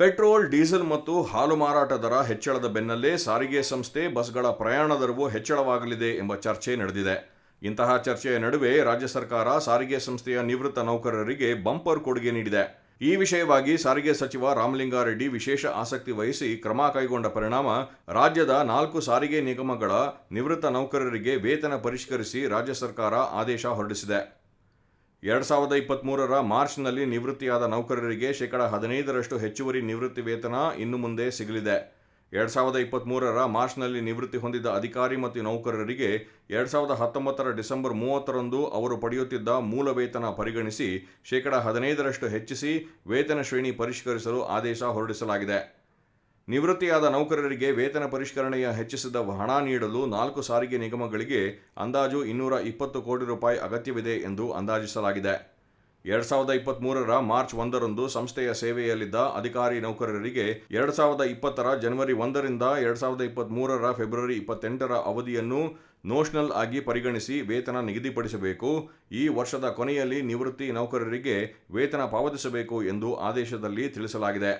Petrol, diesel ಮತ್ತು ಹಾಲು ಮಾರಾಟ ದರ ಹೆಚ್ಚಳದ ಬೆನ್ನಲ್ಲೇ ಸಾರಿಗೆ ಸಂಸ್ಥೆ ಬಸ್ಗಳ ಪ್ರಯಾಣ ದರವು ಹೆಚ್ಚಳವಾಗಲಿದೆ ಎಂಬ ಚರ್ಚೆ ನಡೆದಿದೆ. ಇಂತಹ ಚರ್ಚೆಯ ನಡುವೆ ರಾಜ್ಯ ಸರ್ಕಾರ ಸಾರಿಗೆ ಸಂಸ್ಥೆಯ ನಿವೃತ್ತ ನೌಕರರಿಗೆ ಬಂಪರ್ ಕೊಡುಗೆ ನೀಡಿದೆ. ಈ ವಿಷಯವಾಗಿ ಸಾರಿಗೆ ಸಚಿವ ರಾಮಲಿಂಗಾರೆಡ್ಡಿ ವಿಶೇಷ ಆಸಕ್ತಿ ವಹಿಸಿ ಕ್ರಮ ಕೈಗೊಂಡ ಪರಿಣಾಮ ರಾಜ್ಯದ ನಾಲ್ಕು ಸಾರಿಗೆ ನಿಗಮಗಳ ನಿವೃತ್ತ ನೌಕರರಿಗೆ ವೇತನ ಪರಿಷ್ಕರಿಸಿ ರಾಜ್ಯ ಸರ್ಕಾರ ಆದೇಶ ಹೊರಡಿಸಿದೆ. ಎರಡು ಸಾವಿರದ ಇಪ್ಪತ್ತ್ಮೂರರ ಮಾರ್ಚ್ನಲ್ಲಿ ನಿವೃತ್ತಿಯಾದ ನೌಕರರಿಗೆ ಶೇಕಡ ಹದಿನೈದರಷ್ಟು ಹೆಚ್ಚುವರಿ ನಿವೃತ್ತಿ ವೇತನ ಇನ್ನು ಮುಂದೆ ಸಿಗಲಿದೆ. ಎರಡು ಸಾವಿರದ ಇಪ್ಪತ್ತ್ಮೂರರ ಮಾರ್ಚ್ನಲ್ಲಿ ನಿವೃತ್ತಿ ಹೊಂದಿದ ಅಧಿಕಾರಿ ಮತ್ತು ನೌಕರರಿಗೆ ಎರಡು ಸಾವಿರದ ಹತ್ತೊಂಬತ್ತರ ಡಿಸೆಂಬರ್ ಮೂವತ್ತರಂದು ಅವರು ಪಡೆಯುತ್ತಿದ್ದ ಮೂಲ ವೇತನ ಪರಿಗಣಿಸಿ ಶೇಕಡ ಹದಿನೈದರಷ್ಟು ಹೆಚ್ಚಿಸಿ ವೇತನ ಶ್ರೇಣಿ ಪರಿಷ್ಕರಿಸಲು ಆದೇಶ ಹೊರಡಿಸಲಾಗಿದೆ. ನಿವೃತ್ತಿಯಾದ ನೌಕರರಿಗೆ ವೇತನ ಪರಿಷ್ಕರಣೆಯ ಹೆಚ್ಚಿಸಿದ ಹಣ ನೀಡಲು ನಾಲ್ಕು ಸಾರಿಗೆ ನಿಗಮಗಳಿಗೆ ಅಂದಾಜು ಇನ್ನೂರ ಇಪ್ಪತ್ತು ಕೋಟಿ ರೂಪಾಯಿ ಅಗತ್ಯವಿದೆ ಎಂದು ಅಂದಾಜಿಸಲಾಗಿದೆ. ಎರಡು ಸಾವಿರದ ಇಪ್ಪತ್ತ್ಮೂರರ ಮಾರ್ಚ್ ಒಂದರಂದು ಸಂಸ್ಥೆಯ ಸೇವೆಯಲ್ಲಿದ್ದ ಅಧಿಕಾರಿ ನೌಕರರಿಗೆ ಎರಡು ಸಾವಿರದ ಇಪ್ಪತ್ತರ ಜನವರಿ ಒಂದರಿಂದ ಎರಡು ಸಾವಿರದ ಇಪ್ಪತ್ತ್ಮೂರರ ಫೆಬ್ರವರಿ ಇಪ್ಪತ್ತೆಂಟರ ಅವಧಿಯನ್ನು ನೋಷನಲ್ ಆಗಿ ಪರಿಗಣಿಸಿ ವೇತನ ನಿಗದಿಪಡಿಸಬೇಕು. ಈ ವರ್ಷದ ಕೊನೆಯಲ್ಲಿ ನಿವೃತ್ತಿ ನೌಕರರಿಗೆ ವೇತನ ಪಾವತಿಸಬೇಕು ಎಂದು ಆದೇಶದಲ್ಲಿ ತಿಳಿಸಲಾಗಿದೆ.